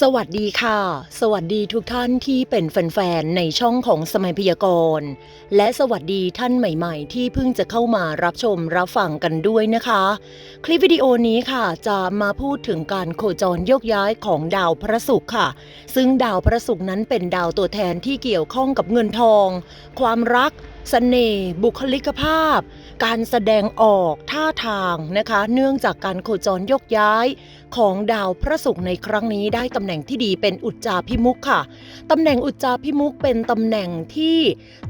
สวัสดีค่ะ สวัสดีทุกท่านที่เป็นแฟนๆ ในช่องของสมัยพยากรณ์ และสวัสดีท่านใหม่ๆ ที่เพิ่งจะเข้ามารับชมรับฟังกันด้วยนะคะ คลิปวิดีโอนี้ค่ะจะมาพูดถึงการโคจรโยกย้ายของดาวพระศุกร์ค่ะ ซึ่งดาวพระศุกร์นั้นเป็นดาวตัวแทนที่เกี่ยวข้องกับเงินทอง ความรัก สน่ห์บุคลิกภาพ การแสดงออกท่าทางนะคะ เนื่องจากการโคจรยกย้ายของดาวพระศุกร์ในครั้งนี้ได้ตำแหน่งที่ดีเป็นอุจจาพิมุขค่ะตำแหน่งอุจจาพิมุขเป็นตำแหน่งที่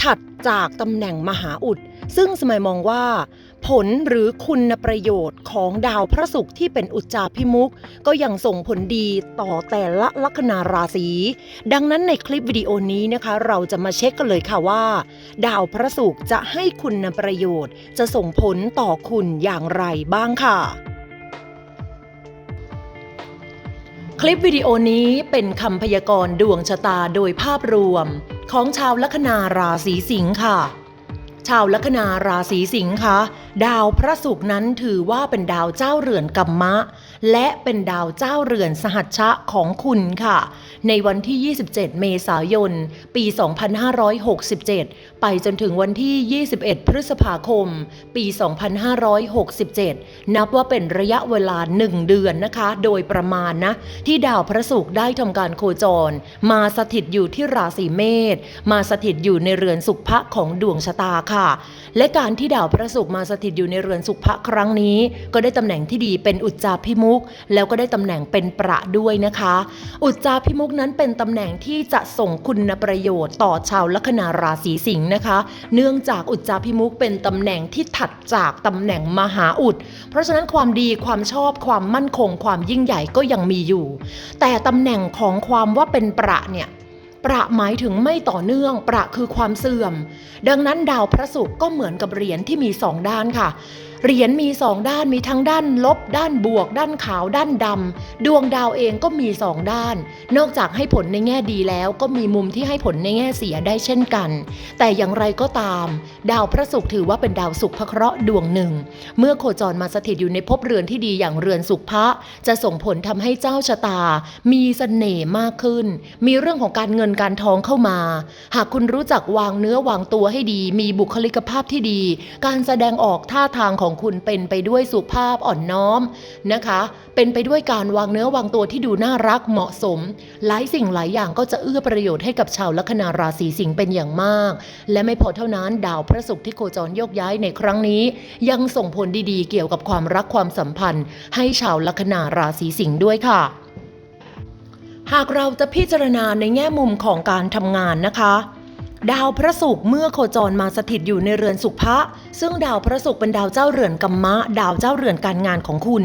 ถัด จากตำแหน่งมหาอุด ซึ่งสมัยมองว่า ผลหรือคุณประโยชน์ของดาวพระศุกร์ที่เป็นอุจจาพิมุขก็ยังส่งผลดีต่อแต่ละลัคนาราศี ดังนั้นในคลิปวิดีโอนี้นะคะ เราจะมาเช็คกันเลยค่ะว่า ดาวพระศุกร์จะให้คุณประโยชน์ จะส่งผลต่อคุณอย่างไรบ้างค่ะคลิปวิดีโอนี้เป็นคำพยากรณ์ดวงชะตาโดยภาพรวม ของชาวลัคนาราศีสิงค์ค่ะ ชาวลัคนาราศีสิงค์คะดาวพระศุกร์นั้นถือว่าเป็นดาวเจ้าเรือนกัมมะ และเป็นดาวเจ้าเรือนสหัชชะของคุณค่ะ ในวันที่ 27 เมษายน ปี 2567 ไปจนถึงวันที่ 21 พฤษภาคม ปี 2567 นับว่าเป็นระยะเวลา 1 เดือนนะคะ โดยประมาณนะ ที่ดาวพระศุกร์ได้ทำการโคจร มาสถิตอยู่ที่ราศีเมษมาสถิตอยู่ในเรือนสุภะของดวงชะตาค่ะ และการที่ดาวพระศุกร์มาสถิตอยู่ในเรือนสุภะครั้งนี้ ก็ได้ตำแหน่งที่ดีเป็นอุจจาพิมุก แล้วก็ได้ตำแหน่งเป็นประด้วยนะคะ อุจจาพิมุกนั้นเป็นตำแหน่งที่จะส่งคุณประโยชน์ต่อชาวลัคนาราศีสิงห์นะคะ เนื่องจากอุจจาพิมุกเป็นตำแหน่งที่ถัดจากตำแหน่งมหาอุด เพราะฉะนั้นความดีความชอบความมั่นคง ความยิ่งใหญ่ก็ยังมีอยู่ แต่ตำแหน่งของความว่าเป็นประเนี่ยประหมายถึงไม่ต่อเนื่อง ประคือความเสื่อม ดังนั้นดาวพระศุกร์ก็เหมือนกับเหรียญที่มีสองด้านค่ะ เหรียญมีสองด้านมีทั้งด้านลบ ด้านบวก ด้านขาวด้านดำดวงดาวเองก็มีสองด้าน นอกจากให้ผลในแง่ดีแล้วก็มีมุมที่ให้ผลในแง่เสียได้เช่นกัน แต่อย่างไรก็ตาม ดาวพระศุกร์ถือว่าเป็นดาวศุกร์พระเคราะห์ดวงหนึ่ง เมื่อโคจรมาสถิตอยู่ในภพเรือนที่ดีอย่างเรือนสุขพระ จะส่งผลทำให้เจ้าชะตา มีเสน่ห์มากขึ้น มีเรื่องของการเงินการทองเข้ามา หากคุณรู้จักวางเนื้อวางตัวให้ดี มีบุคลิกภาพที่ดี การแสดงออกท่าทางของคุณเป็นไปด้วยสุภาพอ่อนน้อมนะคะ เป็นไปด้วยการวางเนื้อวางตัวที่ดูน่ารักเหมาะสม หลายสิ่งหลายอย่างก็จะเอื้อประโยชน์ให้กับชาวลัคนาราศีสิงห์เป็นอย่างมาก และไม่พอเท่านั้นดาวพระศุกร์ที่โคจรโยกย้ายในครั้งนี้ ยังส่งผลดีๆ เกี่ยวกับความรักความสัมพันธ์ ให้ชาวลัคนาราศีสิงห์ด้วยค่ะหากเราจะพิจารณาในแง่มุมของการทำงานนะคะ ดาวพระศุกร์เมื่อโคจรมาสถิตอยู่ในเรือนสุภะซึ่งดาวพระศุกร์เป็นดาวเจ้าเรือนกัมมะ ดาวเจ้าเรือนการงานของคุณ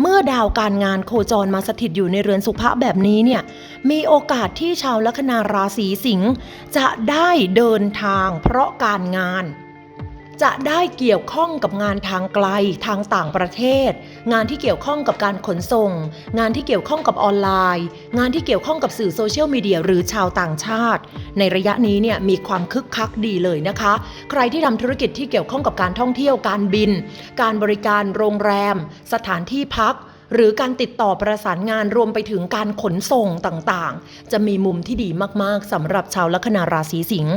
เมื่อดาวการงานโคจรมาสถิตอยู่ในเรือนสุภะแบบนี้เนี่ยมีโอกาสที่ชาวลัคนาราศีสิงห์จะได้เดินทางเพราะการงาน จะได้เกี่ยวข้องกับงานทางไกลทางต่างประเทศ งานที่เกี่ยวข้องกับการขนส่ง งานที่เกี่ยวข้องกับออนไลน์ งานที่เกี่ยวข้องกับสื่อโซเชียลมีเดียหรือชาวต่างชาติ ในระยะนี้เนี่ยมีความคึกคักดีเลยนะคะ ใครที่ทำธุรกิจที่เกี่ยวข้องกับการท่องเที่ยวการบิน การบริการโรงแรม สถานที่พัก หรือการติดต่อประสานงานรวมไปถึงการขนส่งต่างๆ จะมีมุมที่ดีมากๆสำหรับชาวลัคนาราศีสิงห์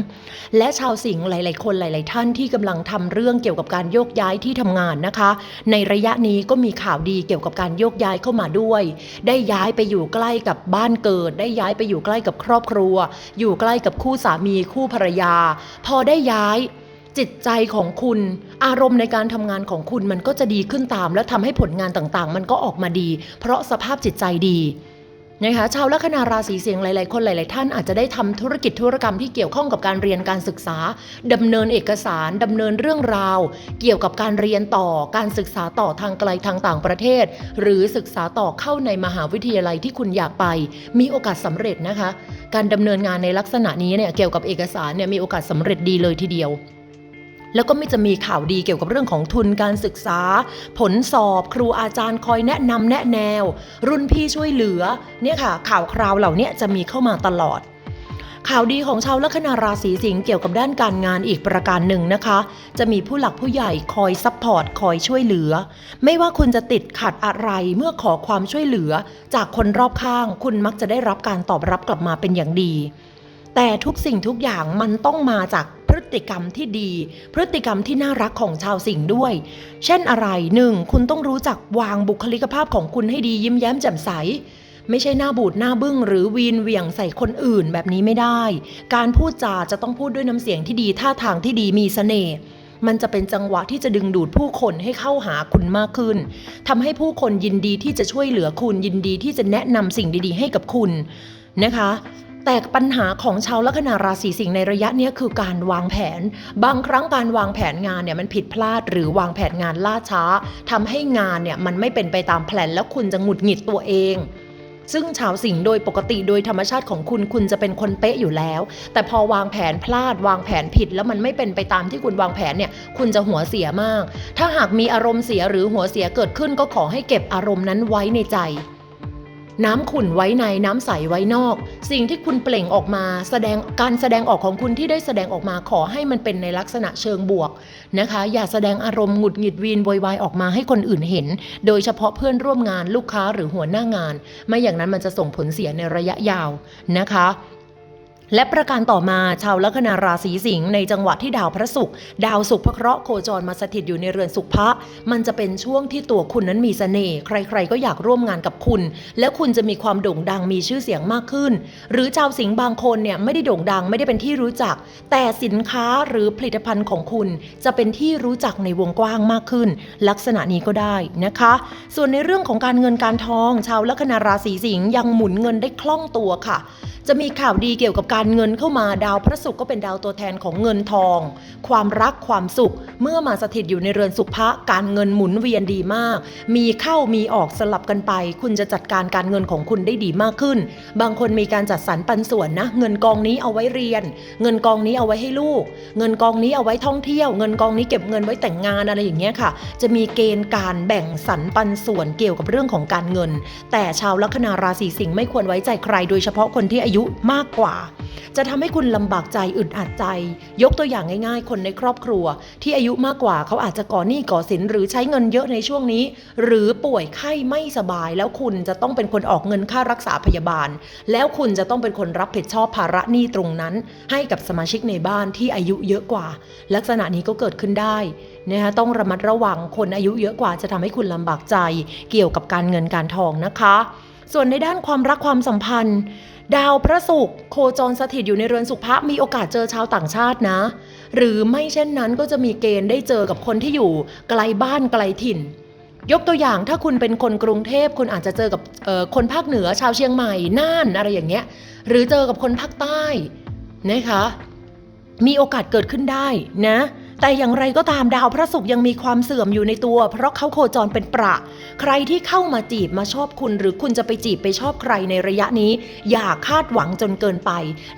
และชาวสิงห์หลาย ๆ คนหลาย ๆ ท่านที่กำลังทำเรื่องเกี่ยวกับการโยกย้ายที่ทำงานนะคะ ในระยะนี้ก็มีข่าวดีเกี่ยวกับการโยกย้ายเข้ามาด้วย ได้ย้ายไปอยู่ใกล้กับบ้านเกิด ได้ย้ายไปอยู่ใกล้กับครอบครัว อยู่ใกล้กับคู่สามีคู่ภรรยา พอได้ย้าย จิตใจของคุณ อารมณ์ในการทำงานของคุณมันก็จะดีขึ้นตาม และทำให้ผลงานต่างๆ มันก็ออกมาดี เพราะสภาพจิตใจดีนะคะชาวลัคนาราศีสิงหลาย ๆ คนหลาย ๆ ท่านอาจจะได้ทำธุรกิจธุรกรรมที่เกี่ยวข้องกับการเรียนการศึกษาดำเนินเอกสารดำเนินเรื่องราว เกี่ยวกับการเรียนต่อการศึกษาต่อทางไกลทางต่างประเทศ หรือศึกษาต่อเข้าในมหาวิทยาลัยที่คุณอยากไป มีโอกาสสำเร็จนะคะ การดำเนินงานในลักษณะนี้เนี่ยเกี่ยวกับเอกสารเนี่ยมีโอกาสสำเร็จดีเลยทีเดียว แล้วก็ไม่จะมีข่าวดีเกี่ยวกับเรื่องของทุนการศึกษา ผลสอบครูอาจารย์คอยแนะนำแนะแนว รุ่นพี่ช่วยเหลือเนี่ยค่ะ ข่าวคราวเหล่านี้จะมีเข้ามาตลอด ข่าวดีของชาวลัคนาราศีสิงห์เกี่ยวกับด้านการงานอีกประการหนึ่งนะคะ จะมีผู้หลักผู้ใหญ่คอยซัพพอร์ตคอยช่วยเหลือ ไม่ว่าคุณจะติดขัดอะไรเมื่อขอความช่วยเหลือ จากคนรอบข้าง คุณมักจะได้รับการตอบรับกลับมาเป็นอย่างดีแต่ทุกสิ่งทุกอย่างมันต้องมาจาก พฤติกรรมที่ดี พฤติกรรมที่น่ารักของชาวสิงห์ด้วย เช่นอะไรหนึ่งคุณต้องรู้จักวางบุคลิกภาพของคุณให้ดียิ้มแย้มแจ่มใสไม่ใช่หน้าบูดหน้าบึ้งหรือวีนเวียงใส่คนอื่นแบบนี้ไม่ได้ การพูดจาจะต้องพูดด้วยน้ำเสียงที่ดีท่าทางที่ดีมีเสน่ห์มันจะเป็นจังหวะที่จะดึงดูดผู้คนให้เข้าหาคุณมากขึ้นทำให้ผู้คนยินดีที่จะช่วยเหลือคุณยินดีที่จะแนะนำสิ่งดีๆ ให้กับคุณนะคะ แต่ปัญหาของชาวลัคนาราศีสิงห์ในระยะนี้คือการวางแผน บางครั้งการวางแผนงานเนี่ยมันผิดพลาดหรือวางแผนงานล่าช้าทำให้งานเนี่ยมันไม่เป็นไปตามแผนแล้วคุณจะหงุดหงิดตัวเองซึ่งชาวสิงห์โดยปกติโดยธรรมชาติของคุณคุณจะเป็นคนเป๊ะอยู่แล้ว แต่พอวางแผนพลาด วางแผนผิด แล้วมันไม่เป็นไปตามที่คุณวางแผนเนี่ยคุณจะหัวเสียมาก ถ้าหากมีอารมณ์เสียหรือหัวเสียเกิดขึ้นก็ขอให้เก็บอารมณ์นั้นไว้ในใจ น้ำขุ่นไว้ในน้ำใสไว้นอก สิ่งที่คุณเปล่งออกมาแสดงการแสดงออกของคุณที่ได้แสดงออกมาขอให้มันเป็นในลักษณะเชิงบวกนะคะ อย่าแสดงอารมณ์หงุดหงิดวีนโวยวายออกมาให้คนอื่นเห็น โดยเฉพาะเพื่อนร่วมงานลูกค้าหรือหัวหน้างาน ไม่อย่างนั้นมันจะส่งผลเสียในระยะยาวนะคะ และประการต่อมาชาวลัคนาราศีสิงห์ในจังหวะที่ดาวพระศุกร์ดาวศุกร์พระเคราะห์โคจรมาสถิตอยู่ในเรือนสุขภะมันจะเป็นช่วงที่ตัวคุณนั้นมีเสน่ห์ใครๆก็อยากร่วมงานกับคุณ และคุณจะมีความโด่งดังมีชื่อเสียงมากขึ้น หรือชาวสิงห์บางคนเนี่ยไม่ได้โด่งดังไม่ได้เป็นที่รู้จัก แต่สินค้าหรือผลิตภัณฑ์ของคุณ จะเป็นที่รู้จักในวงกว้างมากขึ้น ลักษณะนี้ก็ได้นะคะ ส่วนในเรื่องของการเงินการทอง ชาวลัคนาราศีสิงห์ยังหมุนเงินได้คล่องตัวค่ะจะมีข่าวดีเกี่ยวกับการเงินเข้ามาดาวพระศุกร์ก็เป็นดาวตัวแทนของเงินทอง ความรักความสุข เมื่อมาสถิตอยู่ในเรือนสุภะการเงินหมุนเวียนดีมาก มีเข้ามีออกสลับกันไป คุณจะจัดการการเงินของคุณได้ดีมากขึ้น บางคนมีการจัดสรรปันส่วนนะ เงินกองนี้เอาไว้เรียน เงินกองนี้เอาไว้ให้ลูก เงินกองนี้เอาไว้ท่องเที่ยว เงินกองนี้เก็บเงินไว้แต่งงานอะไรอย่างเงี้ยค่ะ จะมีเกณฑ์การแบ่งสรรปันส่วนเกี่ยวกับเรื่องของการเงิน แต่ชาวลัคนาราศีสิงห์ไม่ควรไว้ใจใคร โดยเฉพาะคนที่อายุมากกว่า จะทำให้คุณลำบากใจอึดอัดใจ ยกตัวอย่างง่ายๆ คนในครอบครัว ที่อายุมากกว่าเขาอาจจะก่อหนี้ก่อสินหรือใช้เงินเยอะในช่วงนี้ หรือป่วยไข้ไม่สบาย แล้วคุณจะต้องเป็นคนออกเงินค่ารักษาพยาบาล แล้วคุณจะต้องเป็นคนรับผิดชอบภาระหนี้ตรงนั้น ให้กับสมาชิกในบ้านที่อายุเยอะกว่า ลักษณะนี้ก็เกิดขึ้นได้นะคะต้องระมัดระวังคนอายุเยอะกว่าจะทำให้คุณลำบากใจ เกี่ยวกับการเงินการทองนะคะ ส่วนในด้านความรักความสัมพันธ์ ดาวพระศุกร์โคจรสถิตอยู่ในเรือนสุภะมีโอกาสเจอชาวต่างชาตินะ หรือไม่เช่นนั้นก็จะมีเกณฑ์ได้เจอกับคนที่อยู่ไกลบ้านไกลถิ่น ยกตัวอย่างถ้าคุณเป็นคนกรุงเทพคุณอาจจะเจอกับคนภาคเหนือชาวเชียงใหม่น่านอะไรอย่างเงี้ย หรือเจอกับคนภาคใต้นะคะ มีโอกาสเกิดขึ้นได้นะ แต่อย่างไรก็ตามดาวพระศุกร์ยังมีความเสื่อมอยู่ในตัว เพราะเขาโคจรเป็นประ ใครที่เข้ามาจีบมาชอบคุณ หรือคุณจะไปจีบไปชอบใครในระยะนี้ อย่าคาดหวังจนเกินไป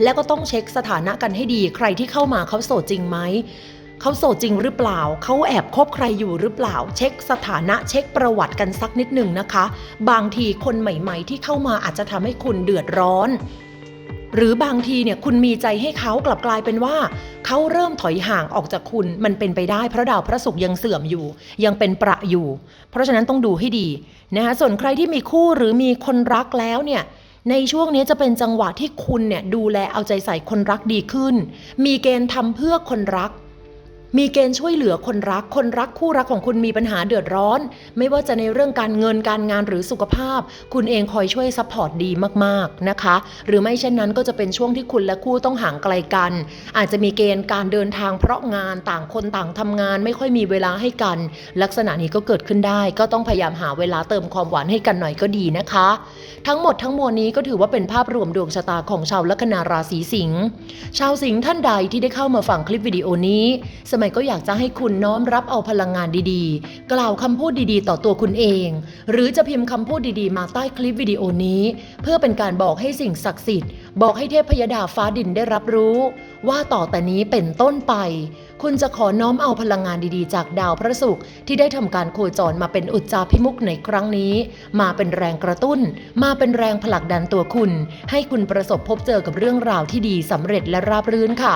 แล้วก็ต้องเช็คสถานะกันให้ดี ใครที่เข้ามาเขาโสดจริงไหมเขาโสดจริงหรือเปล่า เขาแอบคบใครอยู่หรือเปล่า เช็คสถานะเช็คประวัติกันสักนิดหนึ่งนะคะ บางทีคนใหม่ ๆ ที่เข้ามาอาจจะทำให้คุณเดือดร้อน หรือบางทีเนี่ยคุณมีใจให้เขากลับกลายเป็นว่า เขาเริ่มถอยห่างออกจากคุณมันเป็นไปได้เพราะดาวพระศุกร์ยังเสื่อมอยู่ ยังเป็นประอยู่ เพราะฉะนั้นต้องดูให้ดีนะคะส่วนใครที่มีคู่หรือมีคนรักแล้วเนี่ยในช่วงนี้จะเป็นจังหวะที่คุณเนี่ยดูแลเอาใจใส่คนรักดีขึ้น มีเกณฑ์ทำเพื่อคนรัก มีเกณฑ์ช่วยเหลือคนรัก คนรักคู่รักของคุณมีปัญหาเดือดร้อน ไม่ว่าจะในเรื่องการเงินการงานหรือสุขภาพ คุณเองคอยช่วยซัพพอร์ตดีมากๆนะคะ หรือไม่เช่นนั้นก็จะเป็นช่วงที่คุณและคู่ต้องห่างไกลกัน อาจจะมีเกณฑ์การเดินทางเพราะงานต่างคนต่างทำงาน ไม่ค่อยมีเวลาให้กัน ลักษณะนี้ก็เกิดขึ้นได้ ก็ต้องพยายามหาเวลาเติมความหวานให้กันหน่อยก็ดีนะคะ ทั้งหมดทั้งมวลนี้ก็ถือว่าเป็นภาพรวมดวงชะตาของชาวลัคนาราศีสิงห์ชาวสิงห์ท่านใดที่ได้เข้ามาฟังคลิปวิดีโอนี้สมก็อยากจะให้คุณน้อมรับเอาพลังงานดีๆ กล่าวคำพูดดีๆ ต่อตัวคุณเอง หรือจะพิมพ์คำพูดดีๆ มาใต้คลิปวิดีโอนี้ เพื่อเป็นการบอกให้สิ่งศักดิ์สิทธิ์ บอกให้เทพพยดาฟ้าดินได้รับรู้ ว่าต่อแต่นี้เป็นต้นไป คุณจะขอน้อมเอาพลังงานดีๆ จากดาวพระศุกร์ที่ได้ทำการโคจรมาเป็นอุจจาพิมุกในครั้งนี้ มาเป็นแรงกระตุ้น มาเป็นแรงผลักดันตัวคุณ ให้คุณประสบพบเจอกับเรื่องราวที่ดีสำเร็จและราบรื่นค่ะ